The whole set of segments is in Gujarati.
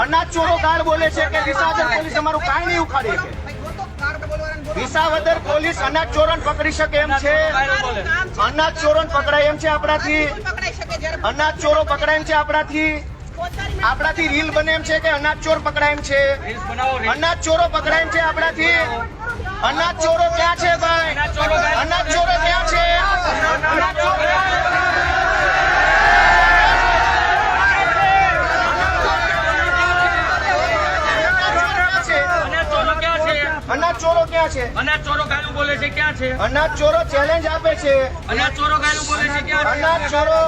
અનાજ ચોરો કાર્ડ બોલે છે કે વિસાવદર પોલીસ અમારું કાંઈ નહીં ઉખાડી શકે? વિસાવદર પોલીસ અનાજ ચોરોને પકડી શકે એમ છે? અનાજ ચોરોને પકડાય એમ છે આપણાથી? અનાજ ચોરો પકડાય એમ છે આપણાથી? આપણાથી રીલ બને એમ છે કે અનાજ ચોર પકડાય એમ છે? અનાજ ચોરો પકડાય એમ છે આપણાથી? અનાજ ચોરો ક્યાં છે ભાઈ? અનાજ ચોરો ક્યાં છે? અનાજ ચોરો ક્યાં છે? અનાજ ચોરો ક્યાં છે અનાજ ચોરો ક્યાં છે? અનાજ ચોરો ગાયું બોલે છે ક્યાં છે? અનાજ ચોરો ચેલેન્જ આપે છે. અનાજ ચોરો ગાયું બોલે છે ક્યાં અનાજ ચોરો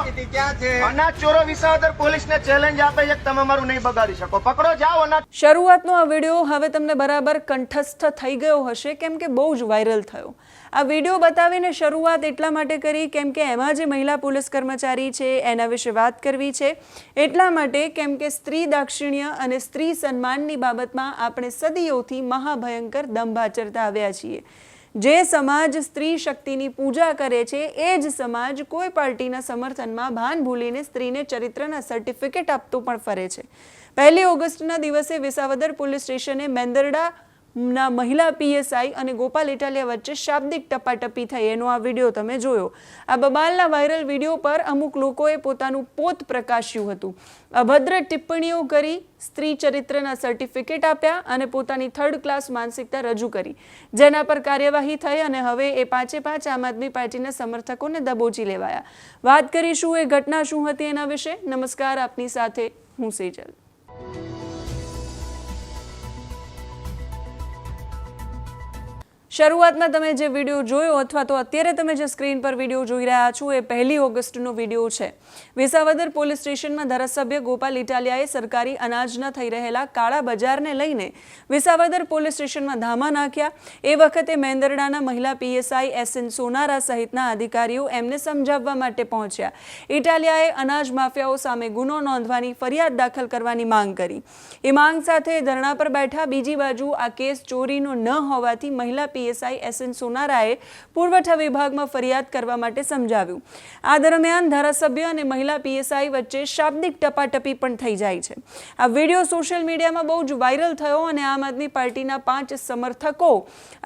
અનાજ ચોરો વિસાવદર પોલીસને ચેલેન્જ આપે છે તમે નહીં બગાડી શકો. પકડો જાઓ અનાજ શરૂઆતનો આ વીડિયો હવે તમને બરાબર કંઠસ્થ થઈ ગયો હશે કેમ કે બહુ જ વાયરલ થયો. આ વીડિયો બતાવીને શરૂઆત એટલા માટે કરી કેમ કે એમાં જે મહિલા પોલીસ કર્મચારી છે, એના વિશે વાત કરવી છે. એટલા માટે કેમ કે સ્ત્રી દાક્ષિણ્ય અને સ્ત્રી સન્માનની બાબતમાં આપણે સદીઓથી મહાભયંકર દંભ આવ્યા છીએ. જે સમાજ સ્ત્રી શક્તિની પૂજા કરે છે, એ જ સમાજ કોઈ પાર્ટીના સમર્થનમાં ભાન ભૂલીને સ્ત્રીને ચરિત્રના સર્ટિફિકેટ આપતો પણ ફરે છે. પહેલી ઓગસ્ટના દિવસે વિસાવદર પોલીસ સ્ટેશને મેંદરડા ના મહિલા પીએસઆઈ અને ગોપાલ ઇટાલિયા વચ્ચે શાબ્દિક ટપાટપી થઈ. એનો આ વીડિયો તમે જોયો. આ બબાલના વાયરલ વીડિયો પર અમુક લોકોએ પોતાનું પોત પ્રકાશ્યું હતું. અભદ્ર ટિપ્પણીઓ કરી, સ્ત્રી ચરિત્રના સર્ટિફિકેટ આપ્યા અને પોતાની થર્ડ ક્લાસ માનસિકતા રજૂ કરી. જેના પર કાર્યવાહી થઈ અને હવે એ પાંચે પાંચ આમ આદમી પાર્ટીના સમર્થકોને દબોચી લેવાયા. વાત કરીશું એ ઘટના શું હતી એના વિશે. નમસ્કાર, આપની સાથે હું સેજલ. શરૂઆતમાં તમે જે વીડિયો જોયો અથવા તો અત્યારે તમે જે સ્ક્રીન પર વીડિયો જોઈ રહ્યા છો, એ પહેલી ઓગસ્ટનો વીડિયો છે. વિસાવદર પોલીસ સ્ટેશનમાં ધારાસભ્ય ગોપાલ ઇટાલિયાએ સરકારી અનાજના થઈ રહેલા કાળા બજારને લઈને વિસાવદર પોલીસ સ્ટેશનમાં ધામા નાખ્યા. એ વખતે મેંદરડાના મહિલા પીએસઆઈ એસ એન સોનારા સહિતના અધિકારીઓ એમને સમજાવવા માટે પહોંચ્યા. ઇટાલિયાએ અનાજ માફિયાઓ સામે ગુનો નોંધવાની ફરિયાદ દાખલ કરવાની માંગ કરી. એ માંગ સાથે ધરણા પર બેઠા બીજી બાજુ આ કેસ ચોરીનો ન હોવાથી મહિલા પીએસઆઈ એસ એન સોનારાએ પુરવઠા વિભાગમાં ફરિયાદ કરવા માટે સમજાવ્યું. આ દરમિયાન ધારાસભ્ય અને મહિલા પીએસઆઈ વચ્ચે શાબ્દિક ટપાટપી પણ થઈ જાય છે. આ વીડિયો સોશિયલ મીડિયામાં બહુ જ વાયરલ થયો અને આમ આદમી પાર્ટીના પાંચ સમર્થકો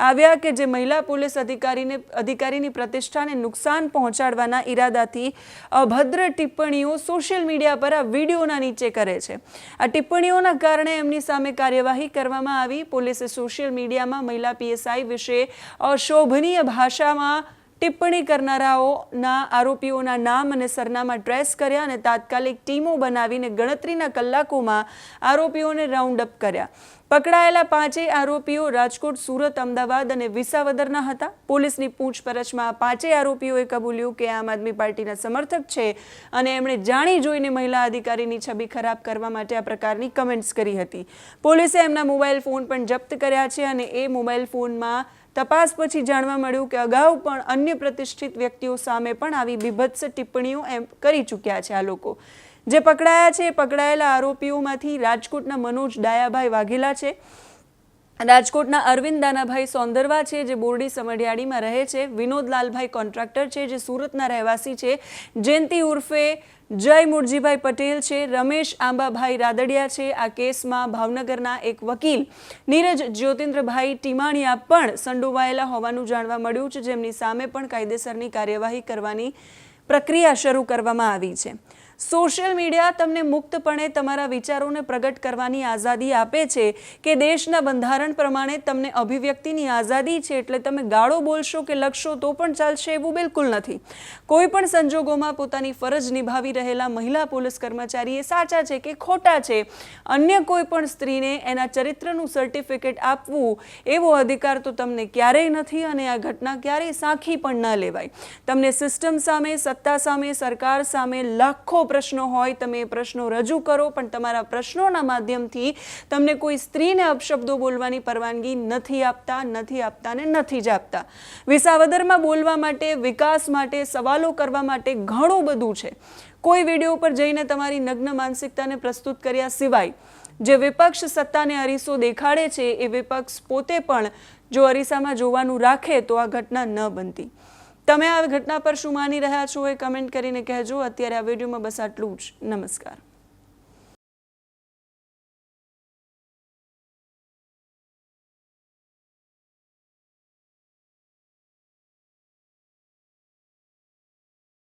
આવ્યા કે જે મહિલા પોલીસ અધિકારીને, અધિકારીની પ્રતિષ્ઠાને નુકસાન પહોંચાડવાના ઈરાદાથી અભદ્ર ટિપ્પણીઓ સોશિયલ મીડિયા પર આ વિડીયોના નીચે કરે છે. આ ટિપ્પણીઓના કારણે એમની સામે કાર્યવાહી કરવામાં આવી. પોલીસે સોશિયલ મીડિયામાં મહિલા પીએસઆઈ વિશે અશોભનીય ભાષામાં ટિપ્પણી કરનારાઓના આરોપીઓના નામ અને સરનામા ટ્રેસ કર્યા અને તાત્કાલિક ટીમો બનાવીને ગણતરીના કલાકોમાં આરોપીઓને રાઉન્ડ અપ કર્યા. પકડાયેલા પાંચેય આરોપીઓ રાજકોટ, સુરત, અમદાવાદ અને વિસાવદરના હતા. પોલીસની પૂછપરછમાં પાંચેય આરોપીઓએ કબૂલ્યું કે આમ આદમી પાર્ટીના સમર્થક છે અને એમણે જાણી જોઈને મહિલા અધિકારીની છબી ખરાબ કરવા માટે આ પ્રકારની કમેન્ટ્સ કરી હતી. પોલીસે એમના મોબાઈલ ફોન પણ જપ્ત કર્યા છે અને એ મોબાઈલ ફોનમાં તપાસ પછી જાણવા મળ્યું કે અગાઉ પણ અન્ય પ્રતિષ્ઠિત વ્યક્તિઓ સામે પણ આવી બીભત્સ ટિપ્પણીઓ એમ કરી ચૂક્યા છે આ લોકો. જે પકડાયા છે, એ પકડાયેલા આરોપીઓમાંથી રાજકોટના મનોજ ડાયાભાઈ વાઘેલા છે. રાજકોટના અરવિંદ દાનાભાઈ સોંદરવા છે, જે બોરડી સમઢિયાળીમાં રહે છે. વિનોદ લાલભાઈ કોન્ટ્રાક્ટર છે, જે સુરતના રહેવાસી છે. જયંતિ ઉર્ફે જય મુરજીભાઈ પટેલ છે, રમેશ આંબાભાઈ રાદડિયા છે. આ કેસમાં ભાવનગરના એક વકીલ નીરજ જ્યોતિન્દ્રભાઈ ટીમાણિયા પણ સંડોવાયેલા હોવાનું જાણવા મળ્યું છે, જેમની સામે પણ કાયદેસરની કાર્યવાહી કરવાની પ્રક્રિયા શરૂ કરવામાં આવી છે. સોશિયલ મીડિયા તમને મુક્તપણે તમારા વિચારોને પ્રગટ કરવાની આઝાદી આપે છે કે દેશના બંધારણ પ્રમાણે તમને અભિવ્યક્તિની આઝાદી છે એટલે તમે ગાળો બોલશો કે લખશો તો પણ ચાલશે એવું બિલકુલ નથી. કોઈ પણ સંજોગોમાં પોતાની ફરજ નિભાવી રહેલા મહિલા પોલીસ કર્મચારી એ સાચા છે કે ખોટા છે? અન્ય કોઈ પણ સ્ત્રીને એના ચરિત્રનું સર્ટિફિકેટ આપવું એવો અધિકાર તો તમને ક્યારેય નથી અને આ ઘટના ક્યારેય સાખી પણ ન લેવાય. તમને સિસ્ટમ સામે, સત્તા સામે, સરકાર સામે લાખો પ્રશ્નો હોય, તમે એ પ્રશ્નો રજૂ કરો, પણ તમારા પ્રશ્નોના માધ્યમથી તમને કોઈ સ્ત્રીને અપશબ્દો બોલવાની પરવાનગી નથી આપતા નથી આપતા ને નથી જ આપતા. વિસાવદરમાં બોલવા માટે, વિકાસ માટે, સવાલો કરવા માટે ઘણું બધું છે. કોઈ વીડિયો પર જઈને તમારી નગ્ન માનસિકતાને પ્રસ્તુત કર્યા સિવાય, જે વિપક્ષ સત્તાને અરીસો દેખાડે છે, એ વિપક્ષ પોતે પણ જો અરીસામાં જોવાનું રાખે, તો આ ઘટના ન બનતી. તમે આ ઘટના પર શું માની રહ્યા છો એ કમેન્ટ કરીને કહેજો. અત્યારે આ વિડીયોમાં બસ આટલું જ. નમસ્કાર.